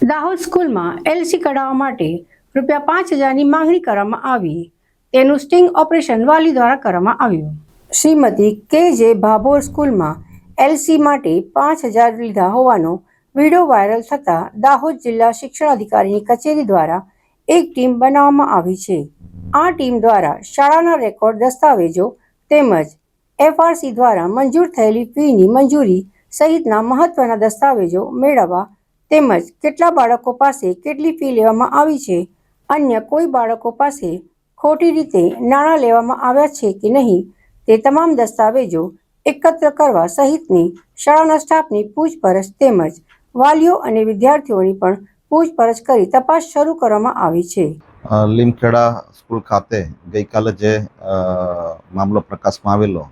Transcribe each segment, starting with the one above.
દાહોદ સ્કૂલમાં એલસી કઢાવવા માટે રૂપિયા પાંચ હજારની માંગણી કરવામાં આવી. તેનું સ્ટિંગ ઓપરેશન વાલી દ્વારા કરવામાં આવ્યું. શ્રીમતી કે જે ભાભોર સ્કૂલમાં એલસી માટે પાંચ હજાર લીધા હોવાનો વીડિયો વાયરલ થતાં દાહોદ જિલ્લા શિક્ષણ અધિકારીની કચેરી દ્વારા એક ટીમ બનાવવામાં આવી છે. આ ટીમ દ્વારા શાળાના રેકોર્ડ દસ્તાવેજો તેમજ એફઆરસી દ્વારા મંજૂર થયેલી ફીની મંજૂરી સહિતના મહત્વના દસ્તાવેજો મેળવવા તેમજ કેટલા બાળકો પાસે કેટલી ફી લેવામાં આવી છે? અન્ય કોઈ બાળકો પાસે ખોટી રીતે નાણાં લેવામાં આવ્યા છે કે નહીં તે તમામ દસ્તાવેજો એકત્ર કરવા સહિતની શાળાના સ્ટાફની પૂછપરછ તેમજ વાલીઓ અને વિદ્યાર્થીઓની પણ પૂછપરછ કરી તપાસ શરૂ કરવામાં આવી છે. લીમખેડા સ્કૂલ ખાતે ગઈકાલે જે મામલો પ્રકાશમાં આવેલો,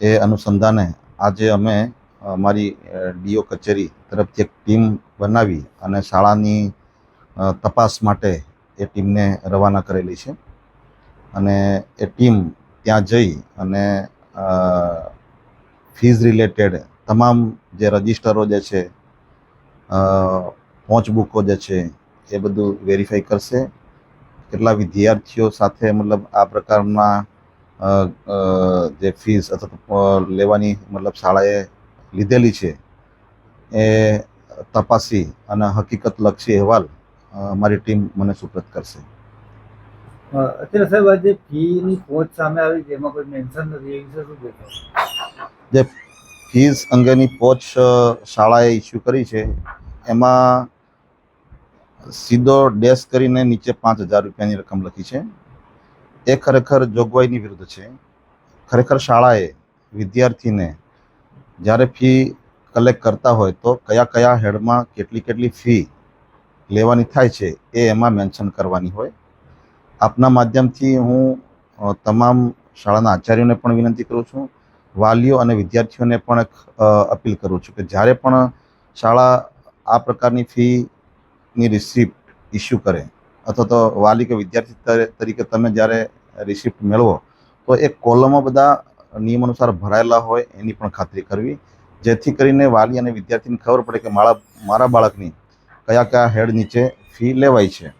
એ અનુસંધાને આજે અમે અમારી ડીઓ કચેરી તરફથી એક ટીમ બનાવી અને શાળાની તપાસ માટે એ ટીમને રવાના કરેલી છે. અને એ ટીમ ત્યાં જઈ અને ફીઝ રિલેટેડ તમામ જે રજિસ્ટરો જે છે પહોંચ બુકો જે છે, એ બધું વેરીફાઈ કરશે. કેટલા વિદ્યાર્થીઓ સાથે મતલબ આ પ્રકારના જે ફીસ અથવા લેવાની મતલબ શાળાએ લીધેલી છે. એ તપાસી અને હકીકતલક્ષી અહેવાલ મારી અમારી ટીમ મને સુપ્રત કરશે. અત્યારે સાહેબ આ જે ફીની પહોંચ સામે આવી એમાં કોઈ મેન્શન નથી એ વિશે શું કહેશો? જે ફીસ અંગેની પહોંચ શાળાએ ઇસ્યુ કરી છે એમાં સીધો ડેશ કરીને નીચે પાંચ હજાર રૂપિયાની રકમ લખી છે. એ ખરેખર જોગવાઈની વિરુદ્ધ છે. ખરેખર શાળાએ વિદ્યાર્થીને જ્યારે ફી કલેક્ટ કરતા હોય તો કયા કયા હેડમાં કેટલી કેટલી ફી લેવાની થાય છે એ એમાં મેન્શન કરવાની હોય. આપના માધ્યમથી હું તમામ શાળાના આચાર્યોને પણ વિનંતી કરું છું. વાલીઓ અને વિદ્યાર્થીઓને પણ એક અપીલ કરું છું કે જ્યારે પણ શાળા આ પ્રકારની ફીની રિસિપ્ટ ઇસ્યુ કરે, અથવા તો વાલી કે વિદ્યાર્થી તરીકે તમે જ્યારે રિસિપ્ટ મેળવો, તો એ કોલમો બધા નિયમ અનુસાર ભરાયેલા હોય એની પણ ખાતરી કરવી. જેથી કરીને વાલી અને વિદ્યાર્થીને ખબર પડે કે મારા મારા બાળકની કયા કયા હેડ નીચે ફી લેવાય છે.